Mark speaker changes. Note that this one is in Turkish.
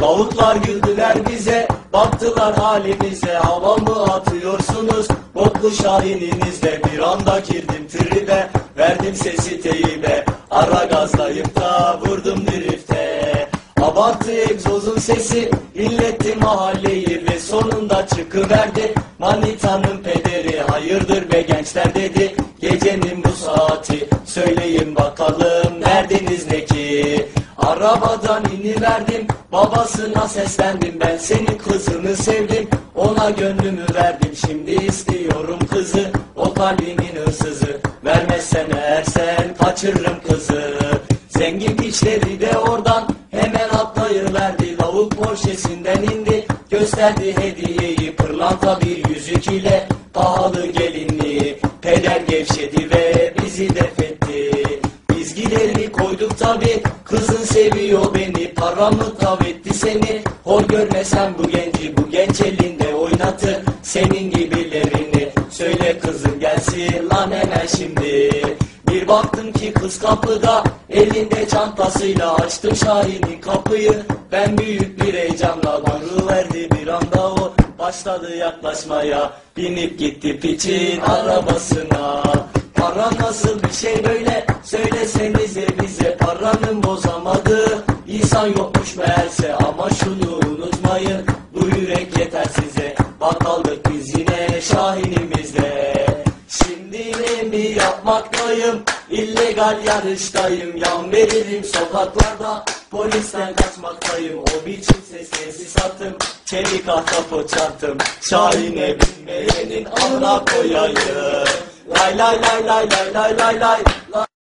Speaker 1: Lavuklar güldüler bize Baktılar halimize. Hava mı atıyorsunuz? Boklu şahininizle Bir anda girdim tribe. Verdim sesi teybe Ara gazlayıp da vurdum drifte. Abartı egzozun sesi illetti mahalleyi ve sonunda çıkıverdi. Manitanın pederi hayırdır be gençler dedi. Gecenin bu saati söyleyin bakalım derdiniz ne ki? Arabadan iniverdim babasına seslendim ben senin kızını sevdim. Ona gönlümü verdim şimdi istiyorum kızı. O kalbimin hırsızı Vermezsen eğer sen kaçırırım kızı. Zengin piçleri de oradan hemen atlayıverdi. Lavuk porşesinden indi gösterdi hediyeyi. Pırlanta bir yüzük ile pahalı gelinliği. Peder gevşedi ve bizi defetti. Biz gideri koyduk tabi kızın seviyor beni Paramı tav etti seni. Hor görmesen bu genci Bu genç elinde oynatır. Senin gibilerini. Söyle kızım gelsin lan hemen şimdi. Bir baktım ki kız kapıda. Elinde çantasıyla açtım Şahin'in kapıyı. Ben büyük bir heyecanla verdi bir anda o. Başladı yaklaşmaya. Binip gitti piçin arabasına. Para nasıl bir şey böyle size bak aldık biz yine Şahin'imizle. Şimdi ne mi yapmaktayım? İllegal yarıştayım. Yan veririm sokaklarda. Polisten kaçmaktayım. O biçim sesi sattım Çelik ahtapot çarptım. Şahine binmeyenin amına koyayım. Lay lay lay lay lay lay lay Lay